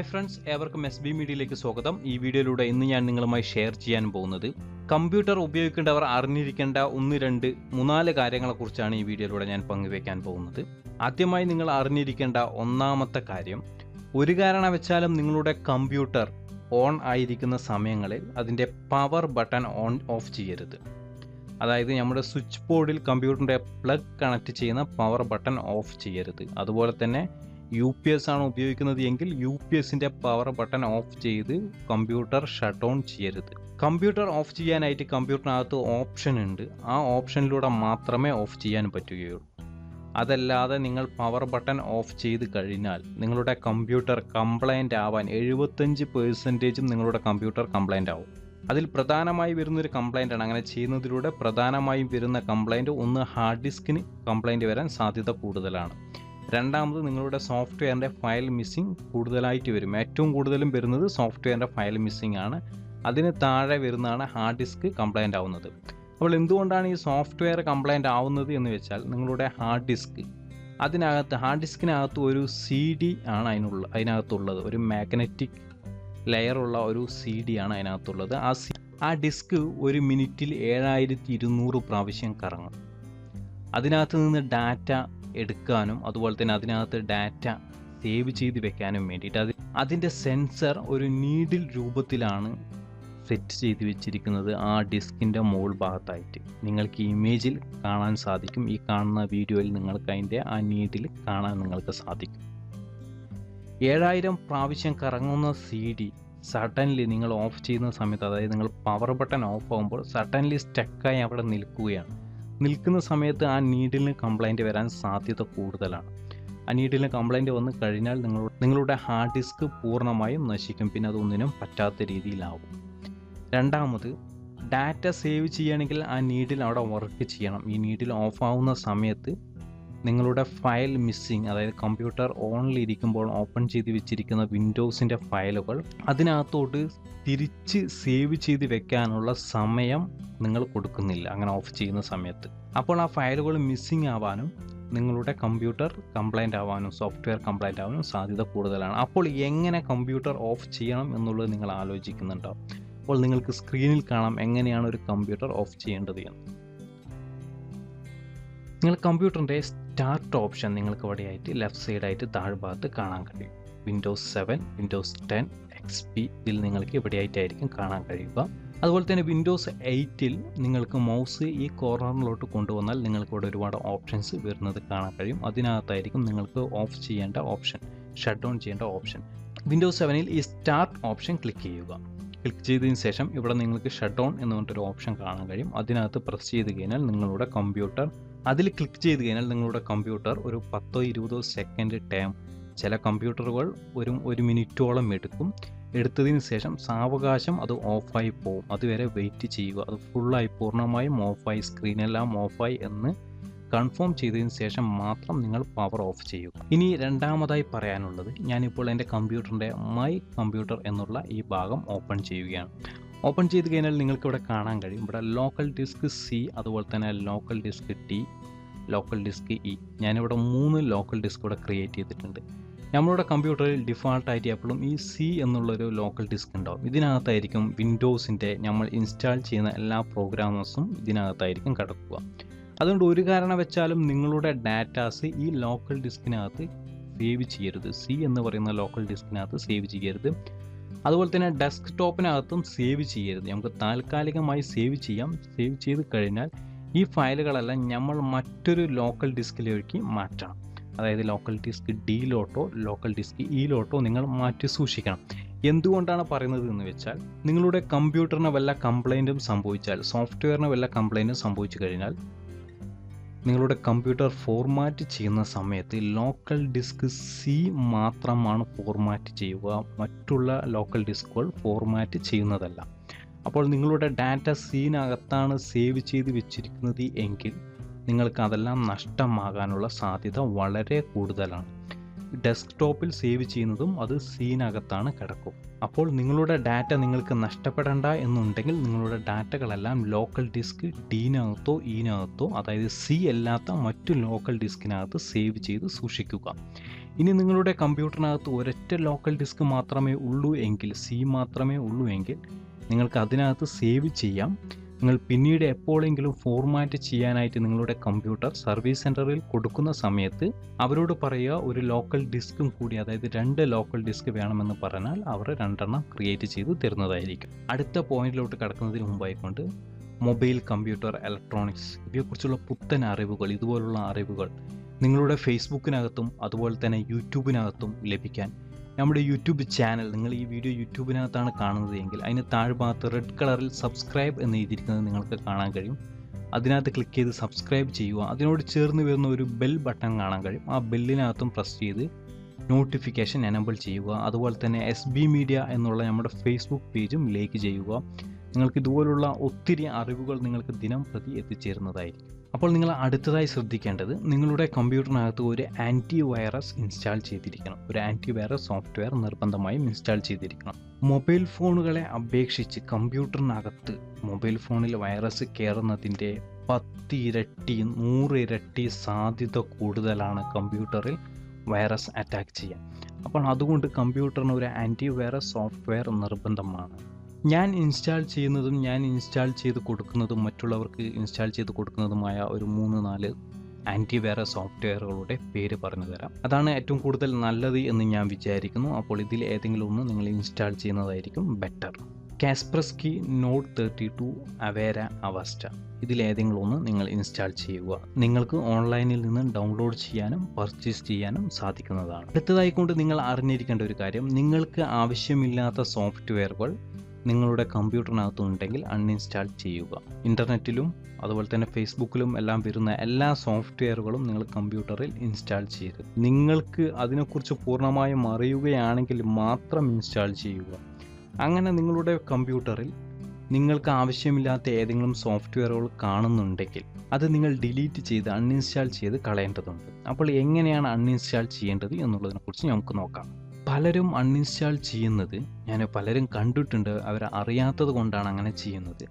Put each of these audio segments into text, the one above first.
Hi friends ഏവർക്കും S B മീഡിയയിലേക്ക് സ്വാഗതം. ഈ വീഡിയോയിലൂടെ ഇന്ന് ഞാൻ നിങ്ങളുമായി ഷെയർ ചെയ്യാൻ പോകുന്നത് കമ്പ്യൂട്ടർ ഉപയോഗിക്കേണ്ടവർ അറിഞ്ഞിരിക്കേണ്ട ഒന്ന് രണ്ട് മൂന്നാൽ കാര്യങ്ങളെക്കുറിച്ചാണ് ഈ വീഡിയോയിലൂടെ ഞാൻ പങ്കുവയ്ക്കാൻ പോകുന്നത്. ആദ്യമായി നിങ്ങൾ അറിഞ്ഞിരിക്കേണ്ട ഒന്നാമത്തെ കാര്യം ഒരു കാരണവശാലും നിങ്ങളുടെ കമ്പ്യൂട്ടർ ഓൺ ആയിരിക്കുന്ന സമയങ്ങളിൽ അതിന്റെ പവർ ബട്ടൺ ഓൺ ഓഫ് ചെയ്യരുത്. അതായത് നമ്മുടെ സ്വിച്ച് ബോർഡിൽ കമ്പ്യൂട്ടറിന്റെ പ്ലഗ് കണക്ട് ചെയ്യുന്ന പവർ ബട്ടൺ ഓഫ് ചെയ്യരുത്. അതുപോലെ തന്നെ യു പി എസ് ആണ് ഉപയോഗിക്കുന്നത് എങ്കിൽ യു പി എസിന്റെ പവർ ബട്ടൺ ഓഫ് ചെയ്ത് കമ്പ്യൂട്ടർ ഷട്ട് ഓൺ ചെയ്യരുത്. കമ്പ്യൂട്ടർ ഓഫ് ചെയ്യാനായിട്ട് കമ്പ്യൂട്ടറിനകത്ത് ഓപ്ഷൻ ഉണ്ട്. ആ ഓപ്ഷനിലൂടെ മാത്രമേ ഓഫ് ചെയ്യാൻ പറ്റുകയുള്ളൂ. അതല്ലാതെ നിങ്ങൾ പവർ ബട്ടൺ ഓഫ് ചെയ്ത് കഴിഞ്ഞാൽ നിങ്ങളുടെ കമ്പ്യൂട്ടർ കംപ്ലൈന്റ് ആവാൻ എഴുപത്തഞ്ച് പേഴ്സന്റേജും നിങ്ങളുടെ കമ്പ്യൂട്ടർ കംപ്ലൈന്റ് ആവും. അതിൽ പ്രധാനമായി വരുന്നൊരു കംപ്ലൈന്റ് ആണ്. അങ്ങനെ ചെയ്യുന്നതിലൂടെ പ്രധാനമായും വരുന്ന കംപ്ലൈന്റ് ഒന്ന് ഹാർഡ് ഡിസ്കിന് കംപ്ലൈന്റ് വരാൻ സാധ്യത കൂടുതലാണ്. രണ്ടാമത് നിങ്ങളുടെ സോഫ്റ്റ്വെയറിന്റെ ഫയൽ മിസ്സിംഗ് കൂടുതലായിട്ട് വരും. ഏറ്റവും കൂടുതലും വരുന്നത് സോഫ്റ്റ്വെയറിന്റെ ഫയൽ മിസ്സിംഗ് ആണ്. അതിന് താഴെ വരുന്നതാണ് ഹാർഡ് ഡിസ്ക് കംപ്ലൈന്റ് ആവുന്നത്. അപ്പോൾ എന്തുകൊണ്ടാണ് ഈ സോഫ്റ്റ്വെയർ കംപ്ലൈന്റ് ആവുന്നത് എന്ന് വെച്ചാൽ നിങ്ങളുടെ ഹാർഡ് ഡിസ്ക്. അതിനകത്ത് ഹാർഡ് ഡിസ്കിനകത്ത് ഒരു സി ഡി ആണ് അതിനുള്ള അതിനകത്തുള്ളത്. ഒരു മാഗ്നറ്റിക് ലെയറുള്ള ഒരു സി ഡി ആണ് അതിനകത്തുള്ളത്. ആ സി ആ ഡിസ്ക് ഒരു മിനിറ്റിൽ ഏഴായിരത്തി ഇരുന്നൂറ് പ്രാവശ്യം കറങ്ങും. അതിനകത്ത് നിന്ന് ഡാറ്റ എടുക്കാനും അതുപോലെ തന്നെ അതിനകത്ത് ഡാറ്റ സേവ് ചെയ്ത് വെക്കാനും വേണ്ടിയിട്ട് അത് അതിന്റെ സെൻസർ ഒരു നീഡിൽ രൂപത്തിലാണ് സെറ്റ് ചെയ്ത് വെച്ചിരിക്കുന്നത് ആ ഡിസ്കിന്റെ മുകൾ ഭാഗത്തായിട്ട്. നിങ്ങൾക്ക് ഇമേജിൽ കാണാൻ സാധിക്കും. ഈ കാണുന്ന വീഡിയോയിൽ നിങ്ങൾക്ക് അതിന്റെ ആ നീഡിൽ കാണാൻ നിങ്ങൾക്ക് സാധിക്കും. ഏഴായിരം പ്രാവശ്യം കറങ്ങുന്ന സി ഡി സഡൻലി നിങ്ങൾ ഓഫ് ചെയ്യുന്ന സമയത്ത് അതായത് നിങ്ങൾ പവർ ബട്ടൺ ഓഫ് ആകുമ്പോൾ സഡൻലി സ്റ്റക്കായി അവിടെ നിൽക്കുകയാണ്. നിൽക്കുന്ന സമയത്ത് ആ നീഡിലിന് കംപ്ലൈന്റ് വരാൻ സാധ്യത കൂടുതലാണ്. ആ നീഡിലിന് കംപ്ലൈന്റ് വന്നു കഴിഞ്ഞാൽ നിങ്ങൾ നിങ്ങളുടെ ഹാർഡ് ഡിസ്ക് പൂർണമായും നശിക്കും. പിന്നെ അതൊന്നിനും പറ്റാത്ത രീതിയിലാവും. രണ്ടാമത് ഡാറ്റ സേവ് ചെയ്യുകയാണെങ്കിൽ ആ നീഡിൽ അവിടെ വർക്ക് ചെയ്യണം. ഈ നീഡിൽ ഓഫ് ആവുന്ന സമയത്ത് നിങ്ങളുടെ ഫയൽ മിസ്സിങ് അതായത് കമ്പ്യൂട്ടർ ഓണിൽ ഇരിക്കുമ്പോൾ ഓപ്പൺ ചെയ്ത് വെച്ചിരിക്കുന്ന വിൻഡോസിന്റെ ഫയലുകൾ അതിനകത്തോട്ട് തിരിച്ച് സേവ് ചെയ്ത് വെക്കാനുള്ള സമയം നിങ്ങൾ കൊടുക്കുന്നില്ല അങ്ങനെ ഓഫ് ചെയ്യുന്ന സമയത്ത്. അപ്പോൾ ആ ഫയലുകൾ മിസ്സിങ് ആവാനും നിങ്ങളുടെ കമ്പ്യൂട്ടർ കംപ്ലൈന്റ് ആവാനും സോഫ്റ്റ്വെയർ കംപ്ലൈന്റ് ആവാനും സാധ്യത കൂടുതലാണ്. അപ്പോൾ എങ്ങനെ കമ്പ്യൂട്ടർ ഓഫ് ചെയ്യണം എന്നുള്ളത് നിങ്ങൾ ആലോചിക്കുന്നുണ്ടോ? അപ്പോൾ നിങ്ങൾക്ക് സ്ക്രീനിൽ കാണാം എങ്ങനെയാണ് ഒരു കമ്പ്യൂട്ടർ ഓഫ് ചെയ്യേണ്ടത് എന്ന്. നിങ്ങൾ കമ്പ്യൂട്ടറിന്റെ സ്റ്റാർട്ട് ഓപ്ഷൻ നിങ്ങൾക്ക് ഇവിടെയായിട്ട് ലെഫ്റ്റ് സൈഡായിട്ട് താഴ്ഭാഗത്ത് കാണാൻ കഴിയും. Windows seven Windows ten X P ഇതിൽ നിങ്ങൾക്ക് ഇവിടെയായിട്ടായിരിക്കും കാണാൻ കഴിയുക. അതുപോലെ തന്നെ വിൻഡോസ് എയ്റ്റിൽ നിങ്ങൾക്ക് മൗസ് ഈ കോർണറിലോട്ട് കൊണ്ടുവന്നാൽ നിങ്ങൾക്ക് ഇവിടെ ഒരുപാട് ഓപ്ഷൻസ് വരുന്നത് കാണാൻ കഴിയും. അതിനകത്തായിരിക്കും നിങ്ങൾക്ക് ഓഫ് ചെയ്യേണ്ട ഓപ്ഷൻ ഷട്ട് ഡൗൺ ചെയ്യേണ്ട ഓപ്ഷൻ വിൻഡോസ് സെവനിൽ ഈ സ്റ്റാർട്ട് ഓപ്ഷൻ ക്ലിക്ക് ചെയ്യുക. ക്ലിക്ക് ചെയ്തതിന് ശേഷം ഇവിടെ നിങ്ങൾക്ക് ഷട്ട് ഡൗൺ എന്ന് പറഞ്ഞിട്ടൊരു ഓപ്ഷൻ കാണാൻ കഴിയും. അതിനകത്ത് പ്രസ് ചെയ്ത് കഴിഞ്ഞാൽ നിങ്ങളുടെ കമ്പ്യൂട്ടർ അതിൽ ക്ലിക്ക് ചെയ്ത് കഴിഞ്ഞാൽ നിങ്ങളുടെ കമ്പ്യൂട്ടർ ഒരു പത്തോ ഇരുപതോ സെക്കൻഡ് ടൈം ചില കമ്പ്യൂട്ടറുകൾ ഒരു ഒരു മിനിറ്റോളം എടുക്കും. എടുത്തതിന് ശേഷം സാവകാശം അത് ഓഫായി പോകും. അതുവരെ വെയിറ്റ് ചെയ്യുക. അത് ഫുള്ളായി പൂർണമായും ഓഫായി സ്ക്രീനെല്ലാം ഓഫായി എന്ന് കൺഫേം ചെയ്തതിന് ശേഷം മാത്രം നിങ്ങൾ പവർ ഓഫ് ചെയ്യുക. ഇനി രണ്ടാമതായി പറയാനുള്ളത് ഞാനിപ്പോൾ എന്റെ കമ്പ്യൂട്ടറിന്റെ മൈ കമ്പ്യൂട്ടർ എന്നുള്ള ഈ ഭാഗം ഓപ്പൺ ചെയ്യുകയാണ്. ഓപ്പൺ ചെയ്ത് കഴിഞ്ഞാൽ നിങ്ങൾക്ക് ഇവിടെ കാണാൻ കഴിയും. ഇവിടെ ലോക്കൽ ഡിസ്ക് സി അതുപോലെ തന്നെ local disk D local disk E ഞാനിവിടെ മൂന്ന് ലോക്കൽ ഡിസ്ക് ഇവിടെ ക്രിയേറ്റ് ചെയ്തിട്ടുണ്ട്. നമ്മളുടെ കമ്പ്യൂട്ടറിൽ ഡിഫാൾട്ടായിട്ട് എപ്പോഴും ഈ സി എന്നുള്ളൊരു ലോക്കൽ ഡിസ്ക് ഉണ്ടാവും. ഇതിനകത്തായിരിക്കും വിൻഡോസിന്റെ നമ്മൾ ഇൻസ്റ്റാൾ ചെയ്യുന്ന എല്ലാ പ്രോഗ്രാമേഴ്സും ഇതിനകത്തായിരിക്കും കിടക്കുക. അതുകൊണ്ട് ഒരു കാരണം വെച്ചാലും നിങ്ങളുടെ ഡാറ്റാസ് ഈ ലോക്കൽ ഡിസ്കിനകത്ത് സേവ് ചെയ്യരുത്. സി എന്ന് പറയുന്ന ലോക്കൽ ഡിസ്കിനകത്ത് സേവ് ചെയ്യരുത്. അതുപോലെ തന്നെ ഡെസ്ക്ടോപ്പിനകത്തും സേവ് ചെയ്യരുത്. നമുക്ക് താൽക്കാലികമായി സേവ് ചെയ്യാം. സേവ് ചെയ്ത് കഴിഞ്ഞാൽ ഈ ഫയലുകളെല്ലാം നമ്മൾ മറ്റൊരു ലോക്കൽ ഡിസ്കിലേക്ക് മാറ്റണം. അതായത് ലോക്കൽ ഡിസ്ക് ഡിയിലോട്ടോ ലോക്കൽ ഡിസ്ക് ഇയിലോട്ടോ നിങ്ങൾ മാറ്റി സൂക്ഷിക്കണം. എന്തുകൊണ്ടാണ് പറയുന്നത് എന്ന് വെച്ചാൽ നിങ്ങളുടെ കമ്പ്യൂട്ടറിന് വല്ല കംപ്ലൈന്റും സംഭവിച്ചാൽ സോഫ്റ്റ്വെയറിന് വല്ല കംപ്ലൈന്റും സംഭവിച്ചു കഴിഞ്ഞാൽ നിങ്ങളുടെ കമ്പ്യൂട്ടർ ഫോർമാറ്റ് ചെയ്യുന്ന സമയത്ത് ലോക്കൽ ഡിസ്ക് സി മാത്രമാണ് ഫോർമാറ്റ് ചെയ്യുക. മറ്റുള്ള ലോക്കൽ ഡിസ്കുകൾ ഫോർമാറ്റ് ചെയ്യുന്നതല്ല. അപ്പോൾ നിങ്ങളുടെ ഡാറ്റ സീനകത്താണ് സേവ് ചെയ്ത് വെച്ചിരിക്കുന്നത് എങ്കിൽ നിങ്ങൾക്ക് അതെല്ലാം നഷ്ടമാകാനുള്ള സാധ്യത വളരെ കൂടുതലാണ്. ഡെസ്ക്ടോപ്പിൽ സേവ് ചെയ്യുന്നതും അത് സീനകത്താണ് കിടക്കും. അപ്പോൾ നിങ്ങളുടെ ഡാറ്റ നിങ്ങൾക്ക് നഷ്ടപ്പെടേണ്ട എന്നുണ്ടെങ്കിൽ നിങ്ങളുടെ ഡാറ്റകളെല്ലാം ലോക്കൽ ഡിസ്ക് ഡീനകത്തോ ഈനകത്തോ അതായത് സി അല്ലാത്ത മറ്റു ലോക്കൽ ഡിസ്കിനകത്ത് സേവ് ചെയ്ത് സൂക്ഷിക്കുക. ഇനി നിങ്ങളുടെ കമ്പ്യൂട്ടറിനകത്ത് ഒരൊറ്റ ലോക്കൽ ഡിസ്ക് മാത്രമേ ഉള്ളൂ എങ്കിൽ സി മാത്രമേ ഉള്ളൂ എങ്കിൽ നിങ്ങൾക്ക് അതിനകത്ത് സേവ് ചെയ്യാം. നിങ്ങൾ പിന്നീട് എപ്പോഴെങ്കിലും ഫോർമാറ്റ് ചെയ്യാനായിട്ട് നിങ്ങളുടെ കമ്പ്യൂട്ടർ സർവീസ് സെന്ററിൽ കൊടുക്കുന്ന സമയത്ത് അവരോട് പറയുക ഒരു ലോക്കൽ ഡിസ്കും കൂടി അതായത് രണ്ട് ലോക്കൽ ഡിസ്ക് വേണമെന്ന് പറഞ്ഞാൽ അവർ രണ്ടെണ്ണം ക്രിയേറ്റ് ചെയ്ത് തരുന്നതായിരിക്കും. അടുത്ത പോയിന്റിലോട്ട് കടക്കുന്നതിന് മുമ്പായിക്കൊണ്ട് മൊബൈൽ കമ്പ്യൂട്ടർ ഇലക്ട്രോണിക്സ് ഇവയെക്കുറിച്ചുള്ള പുത്തൻ അറിവുകൾ ഇതുപോലുള്ള അറിവുകൾ നിങ്ങളുടെ ഫേസ്ബുക്കിനകത്തും അതുപോലെ തന്നെ യൂട്യൂബിനകത്തും ലഭിക്കാൻ നമ്മുടെ യൂട്യൂബ് ചാനൽ നിങ്ങൾ ഈ വീഡിയോ യൂട്യൂബിനകത്താണ് കാണുന്നത് എങ്കിൽ അതിന് താഴ്ഭാഗത്ത് റെഡ് കളറിൽ സബ്സ്ക്രൈബ് എന്ന് എഴുതിയിരിക്കുന്നത് നിങ്ങൾക്ക് കാണാൻ കഴിയും. അതിനകത്ത് ക്ലിക്ക് ചെയ്ത് സബ്സ്ക്രൈബ് ചെയ്യുക. അതിനോട് ചേർന്ന് വരുന്ന ഒരു ബെൽ ബട്ടൺ കാണാൻ കഴിയും. ആ ബെല്ലിനകത്തും പ്രസ് ചെയ്ത് നോട്ടിഫിക്കേഷൻ എനബിൾ ചെയ്യുക. അതുപോലെ തന്നെ എസ് ബി മീഡിയ എന്നുള്ള നമ്മുടെ ഫേസ്ബുക്ക് പേജും ലൈക്ക് ചെയ്യുക. നിങ്ങൾക്ക് ഇതുപോലുള്ള ഒത്തിരി അറിവുകൾ നിങ്ങൾക്ക് ദിനം പ്രതി എത്തിച്ചേരുന്നതായിരിക്കും. അപ്പോൾ നിങ്ങൾ അടുത്തതായി ശ്രദ്ധിക്കേണ്ടത് നിങ്ങളുടെ കമ്പ്യൂട്ടറിനകത്ത് ഒരു ആന്റി വൈറസ് ഇൻസ്റ്റാൾ ചെയ്തിരിക്കണം. ഒരു ആന്റി വൈറസ് സോഫ്റ്റ്വെയർ നിർബന്ധമായും ഇൻസ്റ്റാൾ ചെയ്തിരിക്കണം. മൊബൈൽ ഫോണുകളെ അപേക്ഷിച്ച് കമ്പ്യൂട്ടറിനകത്ത് മൊബൈൽ ഫോണിൽ വൈറസ് കയറുന്നതിന്റെ പത്ത് ഇരട്ടി നൂറ് ഇരട്ടി സാധ്യത കൂടുതലാണ് കമ്പ്യൂട്ടറിൽ വൈറസ് അറ്റാക്ക് ചെയ്യാൻ. അപ്പോൾ അതുകൊണ്ട് കമ്പ്യൂട്ടറിന് ഒരു ആന്റി വൈറസ് സോഫ്റ്റ്വെയർ നിർബന്ധമാണ്. ഞാൻ ഇൻസ്റ്റാൾ ചെയ്യുന്നതും ഞാൻ ഇൻസ്റ്റാൾ ചെയ്ത് കൊടുക്കുന്നതും മറ്റുള്ളവർക്ക് ഇൻസ്റ്റാൾ ചെയ്ത് കൊടുക്കുന്നതുമായ ഒരു മൂന്ന് നാല് ആന്റി വൈറസ് സോഫ്റ്റ്വെയറുകളുടെ പേര് പറഞ്ഞു തരാം. അതാണ് ഏറ്റവും കൂടുതൽ നല്ലത് എന്ന് ഞാൻ വിചാരിക്കുന്നു. അപ്പോൾ ഇതിൽ ഏതെങ്കിലും ഒന്ന് നിങ്ങൾ ഇൻസ്റ്റാൾ ചെയ്യുന്നതായിരിക്കും better Kaspersky NOD thirty two Avira Avast ഇതിലേതെങ്കിലും ഒന്ന് നിങ്ങൾ ഇൻസ്റ്റാൾ ചെയ്യുക. നിങ്ങൾക്ക് ഓൺലൈനിൽ നിന്ന് ഡൗൺലോഡ് ചെയ്യാനും പർച്ചേസ് ചെയ്യാനും സാധിക്കുന്നതാണ്. അടുത്തതായിക്കൊണ്ട് നിങ്ങൾ അറിഞ്ഞിരിക്കേണ്ട ഒരു കാര്യം. നിങ്ങൾക്ക് ആവശ്യമില്ലാത്ത സോഫ്റ്റ്വെയറുകൾ നിങ്ങളുടെ കമ്പ്യൂട്ടറിനകത്തുണ്ടെങ്കിൽ അൺഇൻസ്റ്റാൾ ചെയ്യുക. ഇന്റർനെറ്റിലും അതുപോലെ തന്നെ ഫേസ്ബുക്കിലും എല്ലാം വരുന്ന എല്ലാ സോഫ്റ്റ്വെയറുകളും നിങ്ങൾ കമ്പ്യൂട്ടറിൽ ഇൻസ്റ്റാൾ ചെയ്ത് നിങ്ങൾക്ക് അതിനെക്കുറിച്ച് പൂർണമായും അറിയുകയാണെങ്കിൽ മാത്രം ഇൻസ്റ്റാൾ ചെയ്യുക. അങ്ങനെ നിങ്ങളുടെ കമ്പ്യൂട്ടറിൽ നിങ്ങൾക്ക് ആവശ്യമില്ലാത്ത ഏതെങ്കിലും സോഫ്റ്റ്വെയറുകൾ കാണുന്നുണ്ടെങ്കിൽ അത് നിങ്ങൾ ഡിലീറ്റ് ചെയ്ത് അൺഇൻസ്റ്റാൾ ചെയ്ത് കളയേണ്ടതുണ്ട്. അപ്പോൾ എങ്ങനെയാണ് അൺഇൻസ്റ്റാൾ ചെയ്യേണ്ടത് എന്നുള്ളതിനെക്കുറിച്ച് നമുക്ക് നോക്കാം. പലരും അൺഇൻസ്റ്റാൾ ചെയ്യുന്നത് ഞാൻ പലരും കണ്ടിട്ടുണ്ട് അവർ അറിയാത്തത് കൊണ്ടാണ് അങ്ങനെ ചെയ്യുന്നത്.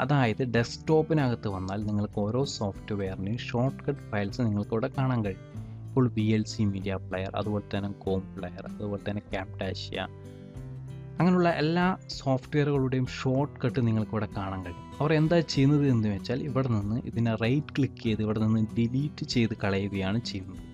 അതായത് ഡെസ്ക്ടോപ്പിനകത്ത് വന്നാൽ നിങ്ങൾക്ക് ഓരോ സോഫ്റ്റ്വെയറിനെയും ഷോർട്ട് കട്ട് ഫയൽസ് നിങ്ങൾക്ക് ഇവിടെ കാണാൻ കഴിയും. ഇപ്പോൾ V L C media player അതുപോലെ തന്നെ കോം പ്ലെയർ അതുപോലെ തന്നെ ക്യാപ്റ്റാഷ്യ അങ്ങനെയുള്ള എല്ലാ സോഫ്റ്റ്വെയറുകളുടെയും ഷോർട്ട് കട്ട് നിങ്ങൾക്ക് ഇവിടെ കാണാൻ കഴിയും. അവർ എന്താ ചെയ്യുന്നത് എന്ന് വെച്ചാൽ ഇവിടെ നിന്ന് ഇതിനെ റൈറ്റ് ക്ലിക്ക് ചെയ്ത് ഇവിടെ നിന്ന് ഡിലീറ്റ് ചെയ്ത് കളയുകയാണ് ചെയ്യുന്നത്.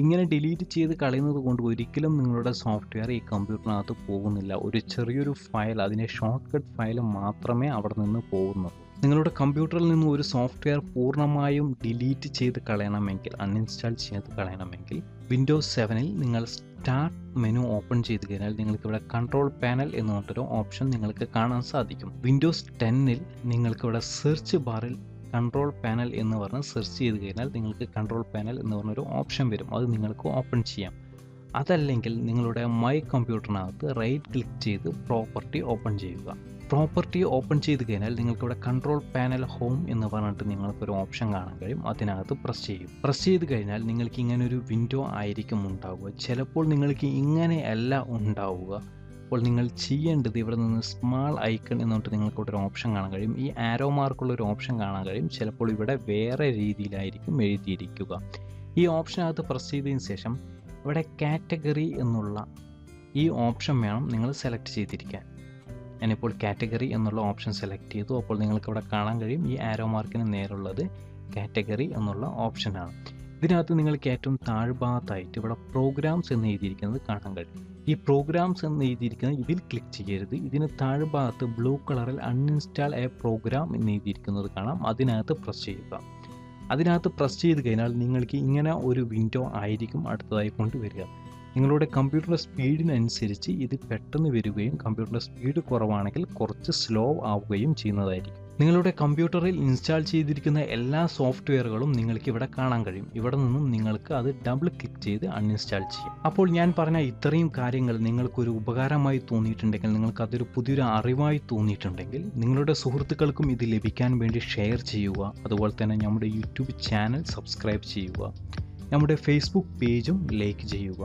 ഇങ്ങനെ ഡിലീറ്റ് ചെയ്ത് കളയുന്നത് കൊണ്ട് ഒരിക്കലും നിങ്ങളുടെ സോഫ്റ്റ്വെയർ ഈ കമ്പ്യൂട്ടറിനകത്ത് പോകുന്നില്ല. ഒരു ചെറിയൊരു ഫയൽ അതിനെ ഷോർട്ട് കട്ട് ഫയൽ മാത്രമേ അവിടെ നിന്ന് പോകുന്നുള്ളൂ. നിങ്ങളുടെ കമ്പ്യൂട്ടറിൽ നിന്ന് ഒരു സോഫ്റ്റ്വെയർ പൂർണമായും ഡിലീറ്റ് ചെയ്ത് കളയണമെങ്കിൽ അൺഇൻസ്റ്റാൾ ചെയ്ത് കളയണമെങ്കിൽ വിൻഡോസ് സെവനിൽ നിങ്ങൾ സ്റ്റാർട്ട് മെനു ഓപ്പൺ ചെയ്ത് കഴിഞ്ഞാൽ നിങ്ങൾക്ക് ഇവിടെ കൺട്രോൾ പാനൽ എന്ന് പറഞ്ഞൊരു ഓപ്ഷൻ നിങ്ങൾക്ക് കാണാൻ സാധിക്കും. വിൻഡോസ് ടെന്നിൽ നിങ്ങൾക്ക് ഇവിടെ സെർച്ച് ബാറിൽ കൺട്രോൾ പാനൽ എന്ന് പറഞ്ഞ് സെർച്ച് ചെയ്ത് കഴിഞ്ഞാൽ നിങ്ങൾക്ക് കൺട്രോൾ പാനൽ എന്ന് പറഞ്ഞൊരു ഓപ്ഷൻ വരും. അത് നിങ്ങൾക്ക് ഓപ്പൺ ചെയ്യാം. അതല്ലെങ്കിൽ നിങ്ങളുടെ മൈ കമ്പ്യൂട്ടറിനകത്ത് റൈറ്റ് ക്ലിക്ക് ചെയ്ത് പ്രോപ്പർട്ടി ഓപ്പൺ ചെയ്യുക. പ്രോപ്പർട്ടി ഓപ്പൺ ചെയ്ത് കഴിഞ്ഞാൽ നിങ്ങൾക്കിവിടെ കൺട്രോൾ പാനൽ ഹോം എന്ന് പറഞ്ഞിട്ട് നിങ്ങൾക്കൊരു ഓപ്ഷൻ കാണാൻ കഴിയും. അതിനകത്ത് പ്രസ് ചെയ്യും. പ്രസ് ചെയ്ത് കഴിഞ്ഞാൽ നിങ്ങൾക്ക് ഇങ്ങനെ ഒരു വിൻഡോ ആയിരിക്കും ഉണ്ടാവുക. ചിലപ്പോൾ നിങ്ങൾക്ക് ഇങ്ങനെയല്ല ഉണ്ടാവുക. അപ്പോൾ നിങ്ങൾ ചെയ്യേണ്ടത് ഇവിടെ നിന്ന് സ്മാൾ ഐക്കൺ എന്ന് പറഞ്ഞിട്ട് നിങ്ങൾക്ക് ഇവിടെ ഒരു ഓപ്ഷൻ കാണാൻ കഴിയും. ഈ ആരോ മാർക്കുള്ള ഒരു ഓപ്ഷൻ കാണാൻ കഴിയും. ചിലപ്പോൾ ഇവിടെ വേറെ രീതിയിലായിരിക്കും എഴുതിയിരിക്കുക. ഈ ഓപ്ഷനകത്ത് പ്രസ് ചെയ്തതിന് ശേഷം ഇവിടെ കാറ്റഗറി എന്നുള്ള ഈ ഓപ്ഷൻ വേണം നിങ്ങൾ സെലക്ട് ചെയ്തിരിക്കാൻ. ഞാനിപ്പോൾ കാറ്റഗറി എന്നുള്ള ഓപ്ഷൻ സെലക്ട് ചെയ്തു. അപ്പോൾ നിങ്ങൾക്ക് ഇവിടെ കാണാൻ കഴിയും. ഈ ആരോ മാർക്കിന് നേരുള്ളത് കാറ്റഗറി എന്നുള്ള ഓപ്ഷനാണ് ഇതിനകത്ത് നിങ്ങൾക്ക് ഏറ്റവും താഴ്ഭാഗത്തായിട്ട് ഇവിടെ പ്രോഗ്രാംസ് എന്ന് എഴുതിയിരിക്കുന്നത് കാണാൻ കഴിയും. ഈ പ്രോഗ്രാംസ് എന്ന് എഴുതിയിരിക്കുന്നത് ഇതിൽ ക്ലിക്ക് ചെയ്യരുത്. ഇതിന് താഴ്ഭാഗത്ത് ബ്ലൂ കളറിൽ അൺഇൻസ്റ്റാൾ എ പ്രോഗ്രാം എന്ന് എഴുതിയിരിക്കുന്നത് കാണാം. അതിനകത്ത് പ്രസ് ചെയ്യുക. അതിനകത്ത് പ്രസ് ചെയ്ത് കഴിഞ്ഞാൽ നിങ്ങൾക്ക് ഇങ്ങനെ ഒരു വിൻഡോ ആയിരിക്കും അടുത്തതായി കൊണ്ടുവരിക. നിങ്ങളുടെ കമ്പ്യൂട്ടറിന്റെ സ്പീഡിനനുസരിച്ച് ഇത് പെട്ടെന്ന് വരികയും കമ്പ്യൂട്ടറിന്റെ സ്പീഡ് കുറവാണെങ്കിൽ കുറച്ച് സ്ലോ ആവുകയും ചെയ്യുന്നതായിരിക്കും. നിങ്ങളുടെ കമ്പ്യൂട്ടറിൽ ഇൻസ്റ്റാൾ ചെയ്തിരിക്കുന്ന എല്ലാ സോഫ്റ്റ്വെയറുകളും നിങ്ങൾക്ക് ഇവിടെ കാണാൻ കഴിയും. ഇവിടെ നിന്നും നിങ്ങൾക്ക് അത് ഡബിൾ ക്ലിക്ക് ചെയ്ത് അൺഇൻസ്റ്റാൾ ചെയ്യും. അപ്പോൾ ഞാൻ പറഞ്ഞ ഇത്രയും കാര്യങ്ങൾ നിങ്ങൾക്കൊരു ഉപകാരമായി തോന്നിയിട്ടുണ്ടെങ്കിൽ നിങ്ങൾക്ക് അതൊരു പുതിയൊരു അറിവായി തോന്നിയിട്ടുണ്ടെങ്കിൽ നിങ്ങളുടെ സുഹൃത്തുക്കൾക്കും ഇത് ലഭിക്കാൻ വേണ്ടി ഷെയർ ചെയ്യുക. അതുപോലെ തന്നെ നമ്മുടെ യൂട്യൂബ് ചാനൽ സബ്സ്ക്രൈബ് ചെയ്യുക. നമ്മുടെ ഫേസ്ബുക്ക് പേജും ലൈക്ക് ചെയ്യുക.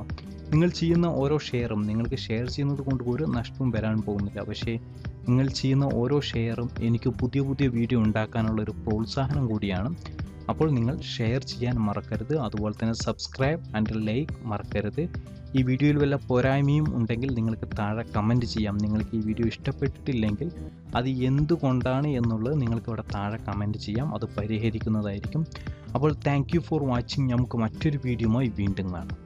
നിങ്ങൾ ചെയ്യുന്ന ഓരോ ഷെയറും നിങ്ങൾക്ക് ഷെയർ ചെയ്യുന്നത് കൊണ്ട് ഒരു നഷ്ടവും വരാൻ പോകുന്നില്ല. പക്ഷേ നിങ്ങൾ ചെയ്യുന്ന ഓരോ ഷെയറും എനിക്ക് പുതിയ പുതിയ വീഡിയോ ഉണ്ടാക്കാനുള്ള ഒരു പ്രോത്സാഹനം കൂടിയാണ്. അപ്പോൾ നിങ്ങൾ ഷെയർ ചെയ്യാൻ മറക്കരുത്. അതുപോലെ തന്നെ സബ്സ്ക്രൈബ് ആൻഡ് ലൈക്ക് മറക്കരുത്. ഈ വീഡിയോയിൽ വല്ല പോരായ്മയും ഉണ്ടെങ്കിൽ നിങ്ങൾക്ക് താഴെ കമന്റ് ചെയ്യാം. നിങ്ങൾക്ക് ഈ വീഡിയോ ഇഷ്ടപ്പെട്ടിട്ടില്ലെങ്കിൽ അത് എന്തുകൊണ്ടാണ് എന്നുള്ളത് നിങ്ങൾക്ക് ഇവിടെ താഴെ കമന്റ് ചെയ്യാം. അത് പരിഹരിക്കുന്നതായിരിക്കും. അപ്പോൾ താങ്ക് ഫോർ വാച്ചിങ്. നമുക്ക് മറ്റൊരു വീഡിയോയുമായി വീണ്ടും കാണാം.